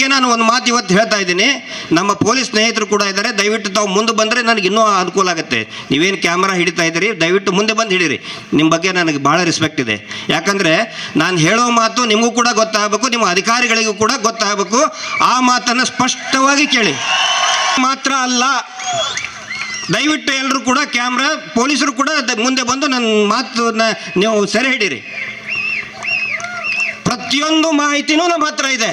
ಬಗ್ಗೆ ನಾನು ಒಂದು ಮಾತು ಇವತ್ತು ಹೇಳ್ತಾ ಇದ್ದೀನಿ. ನಮ್ಮ ಪೊಲೀಸ್ ಸ್ನೇಹಿತರು ಕೂಡ ಇದ್ದಾರೆ. ದಯವಿಟ್ಟು ತಾವು ಮುಂದೆ ಬಂದರೆ ನನಗೆ ಇನ್ನೂ ಅನುಕೂಲ ಆಗುತ್ತೆ. ನೀವೇನು ಕ್ಯಾಮ್ರಾ ಹಿಡಿತಾ ಇದ್ದೀರಿ? ದಯವಿಟ್ಟು ಮುಂದೆ ಬಂದು ಹಿಡೀರಿ. ನಿಮ್ಮ ಬಗ್ಗೆ ನನಗೆ ಭಾಳ ರೆಸ್ಪೆಕ್ಟ್ ಇದೆ. ಯಾಕಂದರೆ ನಾನು ಹೇಳೋ ಮಾತು ನಿಮಗೂ ಕೂಡ ಗೊತ್ತಾಗಬೇಕು, ನಿಮ್ಮ ಅಧಿಕಾರಿಗಳಿಗೂ ಕೂಡ ಗೊತ್ತಾಗಬೇಕು. ಆ ಮಾತನ್ನು ಸ್ಪಷ್ಟವಾಗಿ ಕೇಳಿ. ಮಾತ್ರ ಅಲ್ಲ, ದಯವಿಟ್ಟು ಎಲ್ಲರೂ ಕೂಡ ಕ್ಯಾಮ್ರಾ, ಪೊಲೀಸರು ಕೂಡ ಮುಂದೆ ಬಂದು ನನ್ನ ಮಾತನ್ನ ನೀವು ಸೆರೆ ಹಿಡೀರಿ. ಪ್ರತಿಯೊಂದು ಮಾಹಿತಿನೂ ನಮ್ಮ ಹತ್ರ ಇದೆ.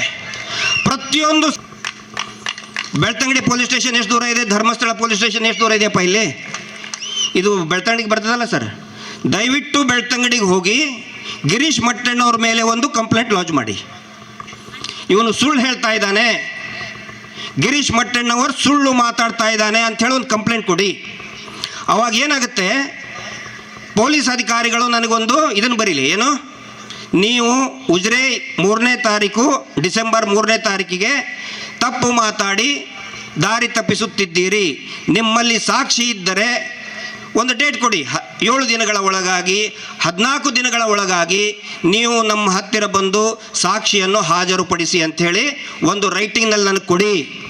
ಪ್ರತಿಯೊಂದು ಬೆಳ್ತಂಗಡಿ ಪೊಲೀಸ್ ಸ್ಟೇಷನ್ ಎಷ್ಟು ದೂರ ಇದೆ? ಧರ್ಮಸ್ಥಳ ಪೊಲೀಸ್ ಸ್ಟೇಷನ್ ಎಷ್ಟು ದೂರ ಇದೆಯಪ್ಪ ಇಲ್ಲಿ? ಇದು ಬೆಳ್ತಂಗಡಿಗೆ ಬರ್ತದಲ್ಲ ಸರ್? ದಯವಿಟ್ಟು ಬೆಳ್ತಂಗಡಿಗೆ ಹೋಗಿ ಗಿರೀಶ್ ಮಟ್ಟಣ್ಣವ್ರ ಮೇಲೆ ಒಂದು ಕಂಪ್ಲೇಂಟ್ ಲಾಂಚ್ ಮಾಡಿ. ಇವನು ಸುಳ್ಳು ಹೇಳ್ತಾ ಇದ್ದಾನೆ. ಗಿರೀಶ್ ಮಟ್ಟಣ್ಣವ್ರು ಸುಳ್ಳು ಮಾತಾಡ್ತಾ ಇದ್ದಾನೆ ಅಂಥೇಳಿ ಒಂದು ಕಂಪ್ಲೇಂಟ್ ಕೊಡಿ. ಅವಾಗ ಏನಾಗುತ್ತೆ? ಪೊಲೀಸ್ ಅಧಿಕಾರಿಗಳು ನನಗೊಂದು ಇದನ್ನು ಬರೀಲಿ. ಏನು? ನೀವು ಉಜ್ರೆ ಮೂರನೇ ತಾರೀಕು, ಡಿಸೆಂಬರ್ ಮೂರನೇ ತಾರೀಕಿಗೆ ತಪ್ಪು ಮಾತಾಡಿ ದಾರಿ ತಪ್ಪಿಸುತ್ತಿದ್ದೀರಿ. ನಿಮ್ಮಲ್ಲಿ ಸಾಕ್ಷಿ ಇದ್ದರೆ ಒಂದು ಡೇಟ್ ಕೊಡಿ. ಹ, ಏಳು ದಿನಗಳ ಒಳಗಾಗಿ, ಹದಿನಾಲ್ಕು ದಿನಗಳ ಒಳಗಾಗಿ ನೀವು ನಮ್ಮ ಹತ್ತಿರ ಬಂದು ಸಾಕ್ಷಿಯನ್ನು ಹಾಜರುಪಡಿಸಿ ಅಂಥೇಳಿ ಒಂದು ರೈಟಿಂಗ್ನಲ್ಲಿ ನನಗೆ ಕೊಡಿ.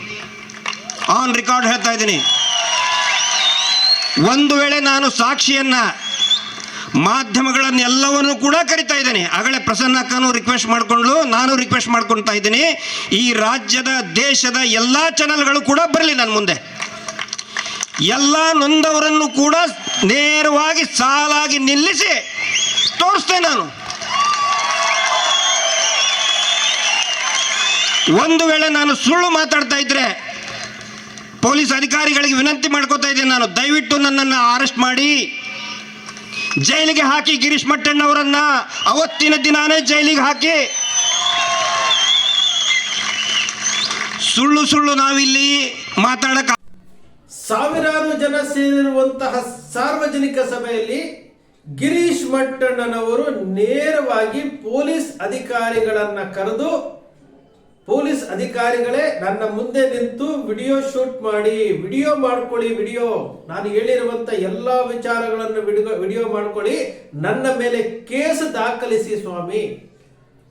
ಆನ್ ರೆಕಾರ್ಡ್ ಹೇಳ್ತಾ ಇದ್ದೀನಿ. ಒಂದು ವೇಳೆ ನಾನು ಸಾಕ್ಷಿಯನ್ನ ಮಾಧ್ಯಮಗಳನ್ನೆಲ್ಲವನ್ನು ಕೂಡ ಕರಿತಾ ಇದ್ದೇನೆ. ಆಗಲೇ ಪ್ರಸನ್ನ ಅಕ್ಕನೂ ರಿಕ್ವೆಸ್ಟ್ ಮಾಡಿಕೊಂಡು ನಾನು ರಿಕ್ವೆಸ್ಟ್ ಮಾಡ್ಕೊಳ್ತಾ ಇದ್ದೀನಿ. ಈ ರಾಜ್ಯದ, ದೇಶದ ಎಲ್ಲ ಚಾನಲ್ಗಳು ಕೂಡ ಬರಲಿ ನನ್ನ ಮುಂದೆ. ಎಲ್ಲ ನೊಂದವರನ್ನು ಕೂಡ ನೇರವಾಗಿ ಸಾಲಾಗಿ ನಿಲ್ಲಿಸಿ ತೋರಿಸ್ತೇನೆ ನಾನು. ಒಂದು ವೇಳೆ ನಾನು ಸುಳ್ಳು ಮಾತಾಡ್ತಾ ಇದ್ರೆ ಪೊಲೀಸ್ ಅಧಿಕಾರಿಗಳಿಗೆ ವಿನಂತಿ ಮಾಡ್ಕೋತಾ ಇದ್ದೀನಿ ನಾನು. ದಯವಿಟ್ಟು ನನ್ನನ್ನು ಅರೆಸ್ಟ್ ಮಾಡಿ. ಜೈಲಿಗೆ ಹಾಕಿ ಗಿರೀಶ್ ಮಟ್ಟಣ್ಣವರನ್ನ ಅವತ್ತಿನ ದಿನಾನೇ ಜೈಲಿಗೆ ಹಾಕಿ. ಸುಳ್ಳು ಸುಳ್ಳು ನಾವಿಲ್ಲಿ ಮಾತಾಡಕ ಸಾವಿರಾರು ಜನ ಸೇರಿರುವಂತಹ ಸಾರ್ವಜನಿಕ ಸಭೆಯಲ್ಲಿ ಗಿರೀಶ್ ಮಟ್ಟಣ್ಣನವರು ನೇರವಾಗಿ ಪೊಲೀಸ್ ಅಧಿಕಾರಿಗಳನ್ನ ಕರೆದು ಪೊಲೀಸ್ ಅಧಿಕಾರಿಗಳೇ ನನ್ನ ಮುಂದೆ ನಿಂತು ವಿಡಿಯೋ ಶೂಟ್ ಮಾಡಿ, ವಿಡಿಯೋ ಮಾಡ್ಕೊಳ್ಳಿ, ವಿಡಿಯೋ. ನಾನು ಹೇಳಿರುವಂತ ಎಲ್ಲಾ ವಿಚಾರಗಳನ್ನು ವಿಡಿಯೋ ಮಾಡ್ಕೊಳ್ಳಿ. ನನ್ನ ಮೇಲೆ ಕೇಸ್ ದಾಖಲಿಸಿ ಸ್ವಾಮಿ.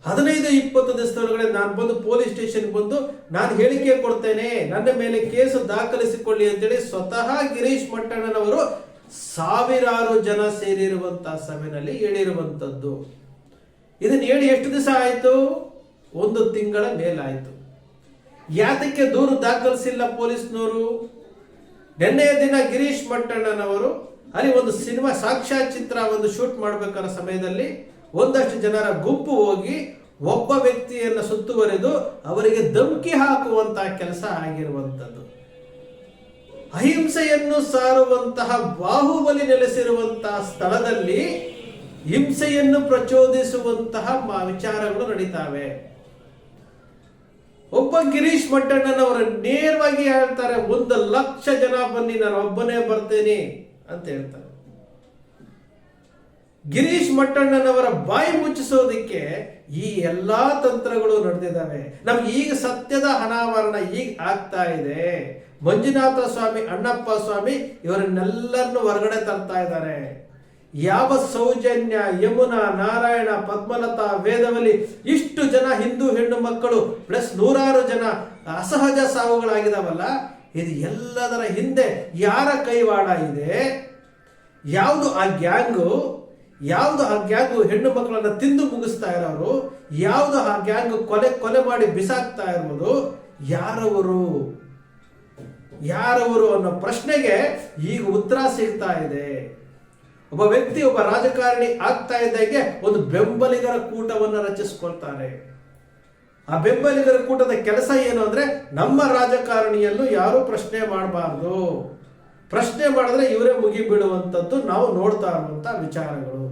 ಹದಿನೈದು, ಇಪ್ಪತ್ತು ದಿವಸದೊಳಗಡೆ ನಾನು ಬಂದು ಪೊಲೀಸ್ ಸ್ಟೇಷನ್ ಬಂದು ನಾನು ಹೇಳಿಕೆ ಕೊಡ್ತೇನೆ. ನನ್ನ ಮೇಲೆ ಕೇಸು ದಾಖಲಿಸಿಕೊಳ್ಳಿ ಅಂತೇಳಿ ಸ್ವತಃ ಗಿರೀಶ್ ಮಟ್ಟಣ್ಣನವರು ಸಾವಿರಾರು ಜನ ಸೇರಿರುವಂತಹ ಸಭೆಯಲ್ಲಿ ಹೇಳಿರುವಂತದ್ದು. ಇದನ್ನ ಹೇಳಿ ಎಷ್ಟು ದಿವಸ ಆಯ್ತು? ಒಂದು ತಿಂಗಳ ಮೇಲಾಯಿತು. ಯಾತಕ್ಕೆ ದೂರು ದಾಖಲಿಸಿಲ್ಲ ಪೊಲೀಸ್ನವರು ನಿನ್ನೆಯ ದಿನ ಗಿರೀಶ್ ಮಟ್ಟಣ್ಣನವರು ಅಲ್ಲಿ ಒಂದು ಸಿನಿಮಾ ಸಾಕ್ಷ್ಯಚಿತ್ರ ಒಂದು ಶೂಟ್ ಮಾಡಬೇಕಾದ ಸಮಯದಲ್ಲಿ ಒಂದಷ್ಟು ಜನರ ಗುಂಪು ಹೋಗಿ ಒಬ್ಬ ವ್ಯಕ್ತಿಯನ್ನು ಸುತ್ತುವರೆದು ಅವರಿಗೆ ಧಮಕಿ ಹಾಕುವಂತಹ ಕೆಲಸ ಆಗಿರುವಂತದ್ದು ಅಹಿಂಸೆಯನ್ನು ಸಾರುವಂತಹ ಬಾಹುಬಲಿ ನೆಲೆಸಿರುವಂತಹ ಸ್ಥಳದಲ್ಲಿ ಹಿಂಸೆಯನ್ನು ಪ್ರಚೋದಿಸುವಂತಹ ವಿಚಾರಗಳು ನಡೀತಾವೆ. ಒಬ್ಬ ಗಿರೀಶ್ ಮಟ್ಟಣ್ಣನವರ ನೇರವಾಗಿ ಹೇಳ್ತಾರೆ, ಒಂದು ಲಕ್ಷ ಜನ ಬನ್ನಿ, ನಾನು ಒಬ್ಬನೇ ಬರ್ತೇನೆ ಅಂತ ಹೇಳ್ತಾರೆ. ಗಿರೀಶ್ ಮಟ್ಟಣ್ಣನವರ ಬಾಯಿ ಮುಚ್ಚಿಸೋದಿಕ್ಕೆ ಈ ಎಲ್ಲಾ ತಂತ್ರಗಳು ನಡೆದಿದ್ದಾವೆ. ನಮ್ಗೆ ಈಗ ಸತ್ಯದ ಅನಾವರಣ ಈಗ ಆಗ್ತಾ ಇದೆ. ಮಂಜುನಾಥ ಸ್ವಾಮಿ, ಅಣ್ಣಪ್ಪ ಸ್ವಾಮಿ ಇವರನ್ನೆಲ್ಲರನ್ನು ಹೊರಗಡೆ ತರ್ತಾ ಇದ್ದಾರೆ. ಯಾವ ಸೌಜನ್ಯ, ಯಮುನಾ, ನಾರಾಯಣ, ಪದ್ಮಲತಾ ವೇದವಲಿ ಇಷ್ಟು ಜನ ಹಿಂದೂ ಹೆಣ್ಣು ಮಕ್ಕಳು ಪ್ಲಸ್ ನೂರಾರು ಜನ ಅಸಹಜ ಸಾವುಗಳಾಗಿದಾವಲ್ಲ? ಇದು ಎಲ್ಲದರ ಹಿಂದೆ ಯಾರ ಕೈವಾಡ ಇದೆ? ಯಾವುದು ಆ ಗ್ಯಾಂಗು? ಯಾವುದು ಆ ಗ್ಯಾಂಗು ಹೆಣ್ಣು ಮಕ್ಕಳನ್ನ ತಿಂದು ಮುಗಿಸ್ತಾ ಇರೋರು? ಯಾವುದು ಆ ಗ್ಯಾಂಗು ಕೊಲೆ ಕೊಲೆ ಮಾಡಿ ಬಿಸಾಕ್ತಾ ಇರೋದು ಯಾರವರು? ಯಾರವರು ಅನ್ನೋ ಪ್ರಶ್ನೆಗೆ ಈಗ ಉತ್ತರ ಸಿಗ್ತಾ ಇದೆ. ಒಬ್ಬ ವ್ಯಕ್ತಿ ಒಬ್ಬ ರಾಜಕಾರಣಿ ಆಗ್ತಾ ಇದ್ದಾಗೆ ಒಂದು ಬೆಂಬಲಿಗರ ಕೂಟವನ್ನು ರಚಿಸ್ಕೊಳ್ತಾರೆ. ಆ ಬೆಂಬಲಿಗರ ಕೂಟದ ಕೆಲಸ ಏನು ಅಂದ್ರೆ ನಮ್ಮ ರಾಜಕಾರಣಿಯನ್ನು ಯಾರು ಪ್ರಶ್ನೆ ಮಾಡಬಾರ್ದು. ಪ್ರಶ್ನೆ ಮಾಡಿದ್ರೆ ಇವರೇ ಮುಗಿಬಿಡುವಂಥದ್ದು ನಾವು ನೋಡ್ತಾ ಇರುವಂಥ ವಿಚಾರಗಳು.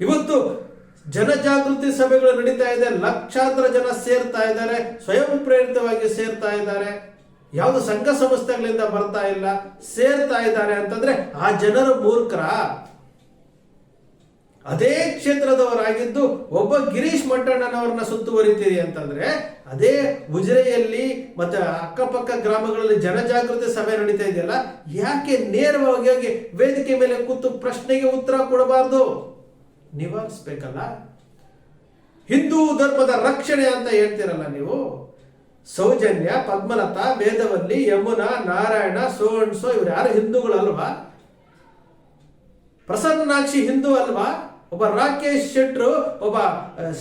ಇವತ್ತು ಜನಜಾಗೃತಿ ಸಭೆಗಳು ನಡೀತಾ ಇದೆ, ಲಕ್ಷಾಂತರ ಜನ ಸೇರ್ತಾ ಇದ್ದಾರೆ, ಸ್ವಯಂ ಪ್ರೇರಿತವಾಗಿ ಸೇರ್ತಾ ಇದ್ದಾರೆ. ಯಾವುದು ಸಂಘ ಸಂಸ್ಥೆಗಳಿಂದ ಬರ್ತಾ ಇಲ್ಲ, ಸೇರ್ತಾ ಇದ್ದಾರೆ ಅಂತಂದ್ರೆ ಆ ಜನರು ಮೂರ್ಖರ. ಅದೇ ಕ್ಷೇತ್ರದವರಾಗಿದ್ದು ಒಬ್ಬ ಗಿರೀಶ್ ಮಟ್ಟಣ್ಣನವರನ್ನ ಸುತ್ತುವರಿತೀರಿ ಅಂತಂದ್ರೆ, ಅದೇ ಉಜಿರೆಯಲ್ಲಿ ಮತ್ತೆ ಅಕ್ಕಪಕ್ಕ ಗ್ರಾಮಗಳಲ್ಲಿ ಜನಜಾಗೃತಿ ಸಭೆ ನಡೀತಾ ಇದೆಯಲ್ಲ, ಯಾಕೆ ನೇರವಾಗಿ ಹೋಗಿ ವೇದಿಕೆ ಮೇಲೆ ಕೂತು ಪ್ರಶ್ನೆಗೆ ಉತ್ತರ ಕೊಡಬಾರ್ದು? ನಿವಾರಿಸ್ಬೇಕಲ್ಲ. ಹಿಂದೂ ಧರ್ಮದ ರಕ್ಷಣೆ ಅಂತ ಹೇಳ್ತೀರಲ್ಲ ನೀವು? ಸೌಜನ್ಯ, ಪದ್ಮಲತಾ, ವೇದವಲ್ಲಿ, ಯಮುನಾ, ನಾರಾಯಣ ಸೋಣಸೋ ಇವರು ಯಾರು ಹಿಂದೂಗಳಲ್ವಾ ಪ್ರಸನ್ನಾಕ್ಷಿ ಹಿಂದೂ ಅಲ್ವಾ? ಒಬ್ಬ ರಾಕೇಶ್ ಶೆಟ್ರು, ಒಬ್ಬ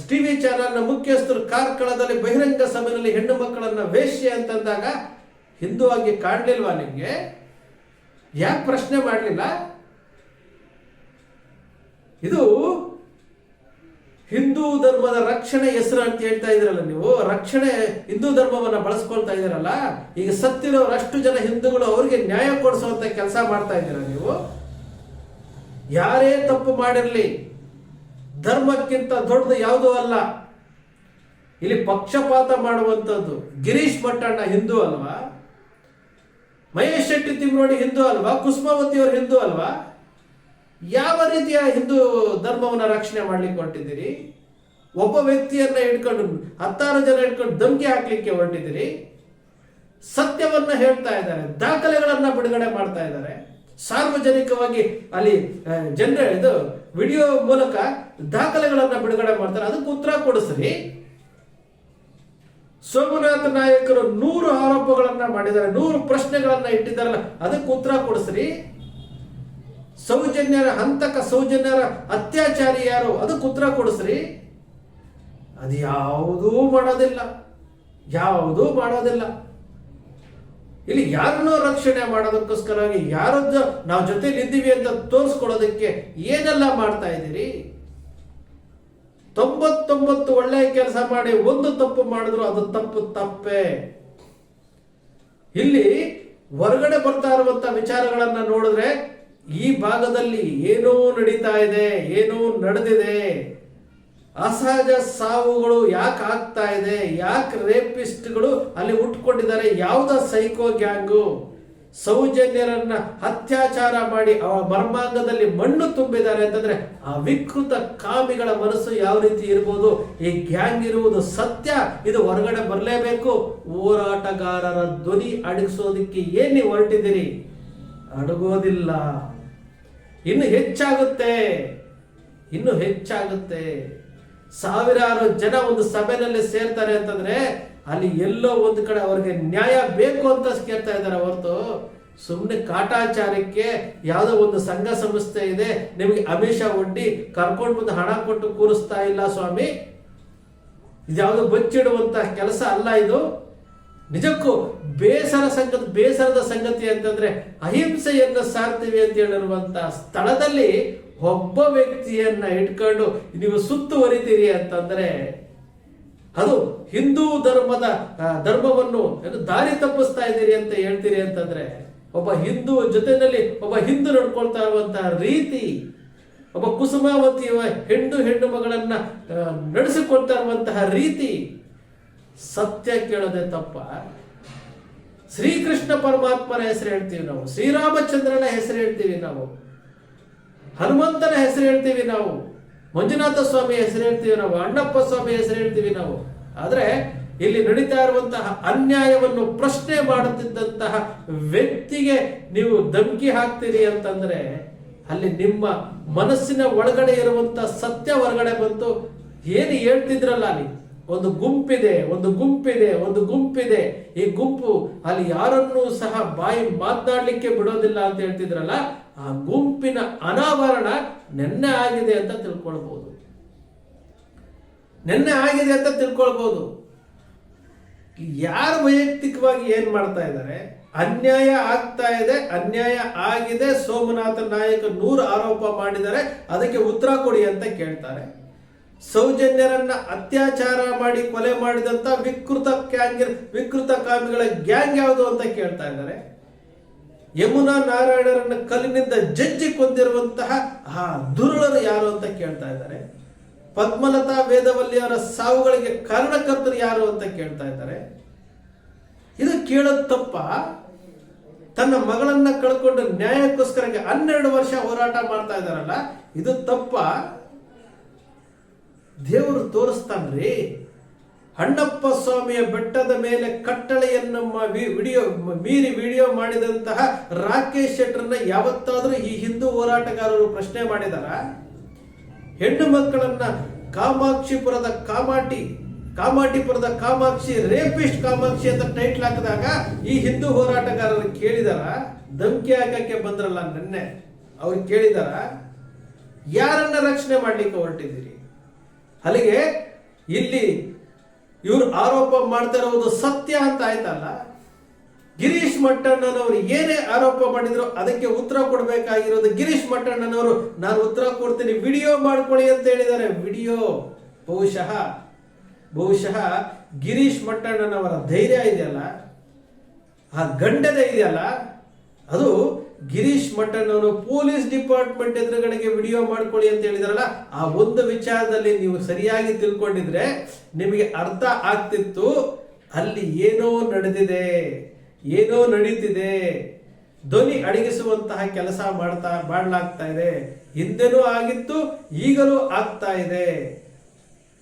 ಟಿವಿ ಚಾನೆಲ್ನ ಮುಖ್ಯಸ್ಥರು ಕಾರ್ಕಳದಲ್ಲಿ ಬಹಿರಂಗ ಸಭೆಯಲ್ಲಿ ಹೆಣ್ಣು ಮಕ್ಕಳನ್ನ ವೇಶ್ಯ ಅಂತಂದಾಗ ಹಿಂದೂ ಆಗಿ ಕಾಣಲಿಲ್ವಾ ನಿಮಗೆ? ಯಾಕೆ ಪ್ರಶ್ನೆ ಮಾಡಲಿಲ್ಲ? ಇದು ಹಿಂದೂ ಧರ್ಮದ ರಕ್ಷಣೆ ಹೆಸರು ಅಂತ ಹೇಳ್ತಾ ಇದ್ರಲ್ಲ ನೀವು, ರಕ್ಷಣೆ ಹಿಂದೂ ಧರ್ಮವನ್ನ ಬಳಸ್ಕೊಳ್ತಾ ಇದ್ದೀರಲ್ಲ, ಈಗ ಸತ್ತಿರೋರಷ್ಟು ಜನ ಹಿಂದೂಗಳು ಅವರಿಗೆ ನ್ಯಾಯ ಕೊಡಿಸುವಂತ ಕೆಲಸ ಮಾಡ್ತಾ ಇದ್ದೀರ ನೀವು? ಯಾರೇ ತಪ್ಪು ಮಾಡಿರಲಿ, ಧರ್ಮಕ್ಕಿಂತ ದೊಡ್ಡದು ಯಾವುದೂ ಅಲ್ಲ. ಇಲ್ಲಿ ಪಕ್ಷಪಾತ ಮಾಡುವಂಥದ್ದು ಗಿರೀಶ್ ಭಟ್ಟಣ್ಣ ಹಿಂದೂ ಅಲ್ವಾ? ಮಹೇಶ್ ಶೆಟ್ಟಿ ತಿಮ್ರೋಡಿ ಹಿಂದೂ ಅಲ್ವಾ? ಕುಸುಮಾವತಿ ಅವರು ಹಿಂದೂ ಅಲ್ವಾ? ಯಾವ ರೀತಿಯ ಹಿಂದೂ ಧರ್ಮವನ್ನು ರಕ್ಷಣೆ ಮಾಡ್ಲಿಕ್ಕೆ ಹೊರಟಿದ್ದೀರಿ? ಒಬ್ಬ ವ್ಯಕ್ತಿಯನ್ನ ಹಿಡ್ಕೊಂಡು ಹತ್ತಾರು ಜನ ಹಿಡ್ಕೊಂಡು ಧಮಕಿ ಹಾಕ್ಲಿಕ್ಕೆ ಹೊರಟಿದ್ದೀರಿ. ಸತ್ಯವನ್ನ ಹೇಳ್ತಾ ಇದ್ದಾರೆ, ದಾಖಲೆಗಳನ್ನ ಬಿಡುಗಡೆ ಮಾಡ್ತಾ ಇದ್ದಾರೆ. ಸಾರ್ವಜನಿಕವಾಗಿ ಅಲ್ಲಿ ಜನರ ಇದು ವಿಡಿಯೋ ಮೂಲಕ ದಾಖಲೆಗಳನ್ನ ಬಿಡುಗಡೆ ಮಾಡ್ತಾರೆ. ಅದಕ್ಕೆ ಉತ್ತರ ಕೊಡಿಸ್ರಿ ಸೋಮನಾಥ ನಾಯಕರು ನೂರು ಆರೋಪಗಳನ್ನ ಮಾಡಿದ್ದಾರೆ, ನೂರು ಪ್ರಶ್ನೆಗಳನ್ನ ಇಟ್ಟಿದ್ದಾರಲ್ಲ, ಅದಕ್ಕೆ ಉತ್ತರ ಕೊಡಿಸ್ರಿ ಸೌಜನ್ಯರ ಹಂತಕ ಸೌಜನ್ಯರ ಅತ್ಯಾಚಾರಿ ಯಾರು? ಅದಕ್ಕೆ ಉತ್ತರ ಕೊಡಿಸ್ರಿ. ಅದು ಯಾವುದೂ ಮಾಡೋದಿಲ್ಲ. ಯಾವುದೂ ಮಾಡೋದಿಲ್ಲ. ಇಲ್ಲಿ ಯಾರನ್ನೂ ರಕ್ಷಣೆ ಮಾಡೋದಕ್ಕೋಸ್ಕರವಾಗಿ ಯಾರದ್ದು ನಾವು ಜೊತೆಲಿ ಇದ್ದೀವಿ ಅಂತ ತೋರಿಸ್ಕೊಡೋದಕ್ಕೆ ಏನೆಲ್ಲ ಮಾಡ್ತಾ ಇದ್ದೀರಿ? ತೊಂಬತ್ತೊಂಬತ್ತು ಒಳ್ಳೆಯ ಕೆಲಸ ಮಾಡಿ ಒಂದು ತಪ್ಪು ಮಾಡಿದ್ರು ಅದು ತಪ್ಪು ತಪ್ಪೇ. ಇಲ್ಲಿ ಹೊರಗಡೆ ಬರ್ತಾ ಇರುವಂತ ವಿಚಾರಗಳನ್ನ ನೋಡಿದ್ರೆ ಈ ಭಾಗದಲ್ಲಿ ಏನೋ ನಡೀತಾ ಇದೆ, ಏನೋ ನಡೆದಿದೆ. ಅಸಹಜ ಸಾವುಗಳು ಯಾಕೆ ಆಗ್ತಾ ಇದೆ, ಯಾಕೆ ರೇಪಿಸ್ಟ್ಗಳು ಅಲ್ಲಿ ಉಟ್ಕೊಂಡಿದ್ದಾರೆ ಯಾವುದ ಸೈಕೋ ಗ್ಯಾಂಗು. ಸೌಜನ್ಯರನ್ನ ಅತ್ಯಾಚಾರ ಮಾಡಿ ಆ ಮರ್ಮಾಂಗದಲ್ಲಿ ಮಣ್ಣು ತುಂಬಿದ್ದಾರೆ ಅಂತಂದ್ರೆ ಆ ವಿಕೃತ ಕಾಮಿಗಳ ಮನಸ್ಸು ಯಾವ ರೀತಿ ಇರ್ಬೋದು? ಈ ಗ್ಯಾಂಗ್ ಇರುವುದು ಸತ್ಯ? ಇದು ಹೊರಗಡೆ ಬರಲೇಬೇಕು? ಹೋರಾಟಗಾರರ ಧ್ವನಿ ಅಡಗಿಸೋದಕ್ಕೆ ಏನೇ ಹೊರಟಿದ್ದೀರಿ? ಅಡಗೋದಿಲ್ಲ. ಇನ್ನು ಹೆಚ್ಚಾಗುತ್ತೆ. ಇನ್ನು ಹೆಚ್ಚಾಗುತ್ತೆ. ಸಾವಿರಾರು ಜನ ಒಂದು ಸಭೆಯಲ್ಲಿ ಸೇರ್ತಾರೆ ಅಂತಂದ್ರೆ ಅಲ್ಲಿ ಎಲ್ಲೋ ಒಂದು ಕಡೆ ಅವ್ರಿಗೆ ನ್ಯಾಯ ಬೇಕು ಅಂತ ಕೇಳ್ತಾ ಇದ್ದಾರೆ ಹೊರತು. ಸುಮ್ಮನೆ ಕಾಟಾಚಾರಕ್ಕೆ ಯಾವುದೋ ಒಂದು ಸಂಘ ಸಂಸ್ಥೆ ಇದೆ, ನಿಮಗೆ ಅಮಿಷ ಒಡ್ಡಿ ಕರ್ಕೊಂಡು ಬಂದು ಹಣ ಕೊಟ್ಟು ಕೂರಿಸ್ತಾ ಇಲ್ಲ ಸ್ವಾಮಿ. ಇದ್ಯಾವುದು ಬಚ್ಚಿಡುವಂತ ಕೆಲಸ ಅಲ್ಲ ಇದು. ನಿಜಕ್ಕೂ ಬೇಸರ ಸಂಗತಿ, ಬೇಸರದ ಸಂಗತಿ ಅಂತಂದ್ರೆ ಅಹಿಂಸೆಯನ್ನು ಸಾರ್ತೀವಿ ಅಂತ ಹೇಳಿರುವಂತಹ ಸ್ಥಳದಲ್ಲಿ ಒಬ್ಬ ವ್ಯಕ್ತಿಯನ್ನ ಇಟ್ಕೊಂಡು ನೀವು ಸುತ್ತುವರಿತೀರಿ ಅಂತಂದ್ರೆ ಅದು ಹಿಂದೂ ಧರ್ಮದ ಧರ್ಮವನ್ನು ದಾರಿ ತಪ್ಪಿಸ್ತಾ ಇದ್ದೀರಿ ಅಂತ ಹೇಳ್ತೀರಿ ಅಂತಂದ್ರೆ ಒಬ್ಬ ಹಿಂದೂ ಜೊತೆಯಲ್ಲಿ ಒಬ್ಬ ಹಿಂದೂ ನಡ್ಕೊಳ್ತಾ ಇರುವಂತಹ ರೀತಿ, ಒಬ್ಬ ಕುಸುಮಾವತಿಯ ಹೆಣ್ಣು ಹೆಣ್ಣು ಮಗಳನ್ನ ನಡೆಸಿಕೊಳ್ತಾ ಇರುವಂತಹ ರೀತಿ ಸತ್ಯ ಕೇಳದೆ ತಪ್ಪ. ಶ್ರೀಕೃಷ್ಣ ಪರಮಾತ್ಮನ ಹೆಸರು ಹೇಳ್ತೀವಿ ನಾವು. ಶ್ರೀರಾಮಚಂದ್ರನ ಹೆಸರು ಹೇಳ್ತೀವಿ ನಾವು. ಹನುಮಂತನ ಹೆಸರು ಹೇಳ್ತೀವಿ ನಾವು. ಮಂಜುನಾಥ ಸ್ವಾಮಿ ಹೆಸರು ಹೇಳ್ತೀವಿ ನಾವು. ಅಣ್ಣಪ್ಪ ಸ್ವಾಮಿ ಹೆಸರು ಹೇಳ್ತೀವಿ ನಾವು. ಆದರೆ ಇಲ್ಲಿ ನಡೀತಾ ಇರುವಂತಹ ಅನ್ಯಾಯವನ್ನು ಪ್ರಶ್ನೆ ಮಾಡುತ್ತಿದ್ದಂತಹ ವ್ಯಕ್ತಿಗೆ ನೀವು ಧಮಕಿ ಹಾಕ್ತೀರಿ ಅಂತಂದ್ರೆ ಅಲ್ಲಿ ನಿಮ್ಮ ಮನಸ್ಸಿನ ಒಳಗಡೆ ಇರುವಂತಹ ಸತ್ಯ ಹೊರಗಡೆ ಬಂತು. ಏನು ಹೇಳ್ತಿದ್ರಲ್ಲ ಅಲ್ಲಿ? ಒಂದು ಗುಂಪಿದೆ ಒಂದು ಗುಂಪಿದೆ ಒಂದು ಗುಂಪಿದೆ. ಈ ಗುಂಪು ಅಲ್ಲಿ ಯಾರನ್ನೂ ಸಹ ಬಾಯಿ ಮಾತನಾಡ್ಲಿಕ್ಕೆ ಬಿಡೋದಿಲ್ಲ ಅಂತ ಹೇಳ್ತಿದ್ರಲ್ಲ, ಆ ಗುಂಪಿನ ಅನಾವರಣ ನೆನ್ನೆ ಆಗಿದೆ ಅಂತ ತಿಳ್ಕೊಳ್ಬಹುದು ನೆನ್ನೆ ಆಗಿದೆ ಅಂತ ತಿಳ್ಕೊಳ್ಬಹುದು ಯಾರು ವೈಯಕ್ತಿಕವಾಗಿ ಏನ್ ಮಾಡ್ತಾ ಇದ್ದಾರೆ? ಅನ್ಯಾಯ ಆಗ್ತಾ ಇದೆ, ಅನ್ಯಾಯ ಆಗಿದೆ ಸೋಮನಾಥ ನಾಯಕ ನೂರು ಆರೋಪ ಮಾಡಿದ್ದಾರೆ, ಅದಕ್ಕೆ ಉತ್ತರ ಕೊಡಿ ಅಂತ ಕೇಳ್ತಾರೆ. ಸೌಜನ್ಯರನ್ನ ಅತ್ಯಾಚಾರ ಮಾಡಿ ಕೊಲೆ ಮಾಡಿದಂತ ವಿಕೃತ ಗ್ಯಾಂಗ್ ವಿಕೃತ ಕಾಮಿಗಳ ಗ್ಯಾಂಗ್ ಯಾವುದು ಅಂತ ಕೇಳ್ತಾ ಇದ್ದಾರೆ. ಯಮುನಾ ನಾರಾಯಣರನ್ನ ಕಲ್ಲಿನಿಂದ ಜಜ್ಜಿ ಕೊಂದಿರುವಂತಹ ಆ ದುರುಳರು ಯಾರು ಅಂತ ಕೇಳ್ತಾ ಇದ್ದಾರೆ. ಪದ್ಮಲತಾ ವೇದವಲ್ಲಿಯವರ ಸಾವುಗಳಿಗೆ ಕಾರಣಕರ್ತರು ಯಾರು ಅಂತ ಕೇಳ್ತಾ ಇದ್ದಾರೆ. ಇದು ಕೇಳೋದು ತಪ್ಪ. ತನ್ನ ಮಗಳನ್ನ ಕಳ್ಕೊಂಡು ನ್ಯಾಯಕ್ಕೋಸ್ಕರ ಹನ್ನೆರಡು ವರ್ಷ ಹೋರಾಟ ಮಾಡ್ತಾ ಇದ್ದಾರಲ್ಲ, ಇದು ತಪ್ಪ. ದೇವರು ತೋರಿಸ್ತಾನ್ರಿ ಅಣ್ಣಪ್ಪ ಸ್ವಾಮಿಯ ಬೆಟ್ಟದ ಮೇಲೆ ಕಟ್ಟಳೆಯನ್ನು ವಿಡಿಯೋ ಮೀರಿ ವಿಡಿಯೋ ಮಾಡಿದಂತಹ ರಾಕೇಶ್ ಶೆಟ್ಟರನ್ನ ಯಾವತ್ತಾದರೂ ಈ ಹಿಂದೂ ಹೋರಾಟಗಾರರು ಪ್ರಶ್ನೆ ಮಾಡಿದಾರ? ಹೆಣ್ಣು ಮಕ್ಕಳನ್ನ ಕಾಮಾಕ್ಷಿಪುರದ ಕಾಮಾಟಿ ಕಾಮಾಟಿಪುರದ ಕಾಮಾಕ್ಷಿ ರೇಪಿಸ್ಟ್ ಕಾಮಾಕ್ಷಿ ಅಂತ ಟೈಟ್ಲ್ ಹಾಕಿದಾಗ ಈ ಹಿಂದೂ ಹೋರಾಟಗಾರರು ಕೇಳಿದಾರ? ಧಮಕಿ ಹಾಕಕ್ಕೆ ಬಂದ್ರಲ್ಲ ನಿನ್ನೆ, ಅವ್ರು ಕೇಳಿದಾರ? ಯಾರನ್ನ ರಕ್ಷಣೆ ಮಾಡ್ಲಿಕ್ಕೆ ಹೊರಟಿದ್ದೀರಿ? ಅಲ್ಲಿಗೆ ಇಲ್ಲಿ ಇವರು ಆರೋಪ ಮಾಡ್ತಾ ಇರೋದು ಸತ್ಯ ಅಂತ ಆಯ್ತಲ್ಲ? ಗಿರೀಶ್ ಮಟ್ಟಣ್ಣನವರು ಏನೇ ಆರೋಪ ಮಾಡಿದ್ರು ಅದಕ್ಕೆ ಉತ್ತರ ಕೊಡಬೇಕಾಗಿರೋದು ಗಿರೀಶ್ ಮಟ್ಟಣ್ಣನವರು. ನಾನು ಉತ್ತರ ಕೊಡ್ತೀನಿ, ವಿಡಿಯೋ ಮಾಡ್ಕೊಳ್ಳಿ ಅಂತ ಹೇಳಿದ್ದಾರೆ. ವಿಡಿಯೋ, ಬಹುಶಃ ಬಹುಶಃ ಗಿರೀಶ್ ಮಟ್ಟಣ್ಣನವರ ಧೈರ್ಯ ಇದೆಯಲ್ಲ? ಆ ಗಂಡದ ಇದೆಯಲ್ಲ? ಅದು ಗಿರೀಶ್ ಮಟ್ಟಣ್ಣವರು ಪೊಲೀಸ್ ಡಿಪಾರ್ಟ್ಮೆಂಟ್ ಎದುರುಗಡೆಗೆ ವಿಡಿಯೋ ಮಾಡ್ಕೊಳ್ಳಿ ಅಂತ ಹೇಳಿದಾರಲ್ಲ, ಆ ಒಂದು ವಿಚಾರದಲ್ಲಿ ನೀವು ಸರಿಯಾಗಿ ತಿಳ್ಕೊಂಡಿದ್ರೆ ನಿಮಗೆ ಅರ್ಥ ಆಗ್ತಿತ್ತು. ಅಲ್ಲಿ ಏನೋ ನಡೆದಿದೆ, ಏನೋ ನಡೀತಿದೆ. ಧ್ವನಿ ಅಡಗಿಸುವಂತಹ ಕೆಲಸ ಮಾಡ್ತಾ, ಮಾಡಲಾಗ್ತಾ ಇದೆ. ಹಿಂದೆನೂ ಆಗಿತ್ತು, ಈಗಲೂ ಆಗ್ತಾ ಇದೆ.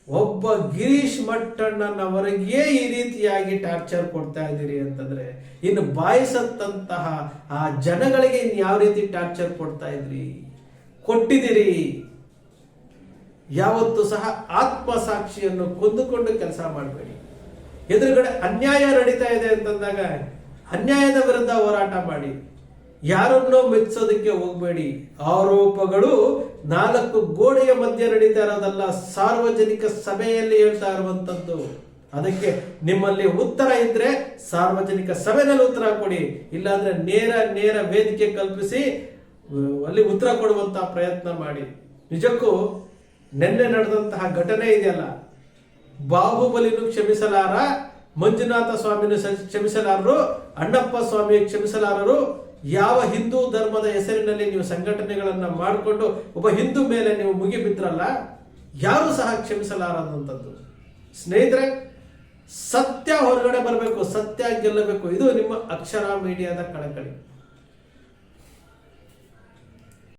ಒಬ್ಬ ಗಿರೀಶ್ ಮಟ್ಟಣ್ಣನವರಿಗೆ ಈ ರೀತಿಯಾಗಿ ಟಾರ್ಚರ್ ಕೊಡ್ತಾ ಇದ್ದೀರಿ ಅಂತಂದ್ರೆ ಇನ್ನು ಬಾಯಿಸತ್ತಂತಹ ಆ ಜನಗಳಿಗೆ ಇನ್ನು ಯಾವ ರೀತಿ ಟಾರ್ಚರ್ ಕೊಡ್ತಾ ಇದ್ರಿ? ಕೊಟ್ಟಿದ್ದೀರಿ. ಯಾವತ್ತೂ ಸಹ ಆತ್ಮಸಾಕ್ಷಿಯನ್ನು ಕೊಂದುಕೊಂಡು ಕೆಲಸ ಮಾಡಬೇಡಿ. ಎದುರುಗಡೆ ಅನ್ಯಾಯ ನಡೀತಾ ಇದೆ ಅಂತಂದಾಗ ಅನ್ಯಾಯದ ವಿರುದ್ಧ ಹೋರಾಟ ಮಾಡಿ. ಯಾರನ್ನೋ ಮೆಚ್ಚೋದಕ್ಕೆ ಹೋಗಬೇಡಿ. ಆರೋಪಗಳು ನಾಲ್ಕು ಗೋಡೆಯ ಮಧ್ಯೆ ನಡೀತಾ ಇರೋದಲ್ಲ, ಸಾರ್ವಜನಿಕ ಸಭೆಯಲ್ಲಿ ಹೇಳ್ತಾ ಇರುವಂತದ್ದು. ಅದಕ್ಕೆ ನಿಮ್ಮಲ್ಲಿ ಉತ್ತರ ಇದ್ರೆ ಸಾರ್ವಜನಿಕ ಸಭೆಯಲ್ಲಿ ಉತ್ತರ ಕೊಡಿ. ಇಲ್ಲಾಂದ್ರೆ ನೇರ ನೇರ ವೇದಿಕೆ ಕಲ್ಪಿಸಿ ಅಲ್ಲಿ ಉತ್ತರ ಕೊಡುವಂತ ಪ್ರಯತ್ನ ಮಾಡಿ. ನಿಜಕ್ಕೂ ನಿನ್ನೆ ನಡೆದಂತಹ ಘಟನೆ ಇದೆಯಲ್ಲ? ಬಾಹುಬಲಿನು ಕ್ಷಮಿಸಲಾರ, ಮಂಜುನಾಥ ಸ್ವಾಮಿನೂ ಕ್ಷಮಿಸಲಾರರು, ಅಣ್ಣಪ್ಪ ಸ್ವಾಮಿ ಕ್ಷಮಿಸಲಾರರು ಯಾವ ಹಿಂದೂ ಧರ್ಮದ ಹೆಸರಿನಲ್ಲಿ ನೀವು ಸಂಘಟನೆಗಳನ್ನ ಮಾಡಿಕೊಂಡು ಒಬ್ಬ ಹಿಂದೂ ಮೇಲೆ ನೀವು ಮುಗಿಬಿದ್ರಲ್ಲ ಯಾರು ಸಹ ಕ್ಷಮಿಸಲಾರದಂಥದ್ದು ಸ್ನೇಹಿತರೆ, ಸತ್ಯ ಹೊರಗಡೆ ಬರಬೇಕು, ಸತ್ಯ ಗೆಲ್ಲಬೇಕು, ಇದು ನಿಮ್ಮ ಅಕ್ಷರ ಮೀಡಿಯಾದ ಕಳಕಳಿ.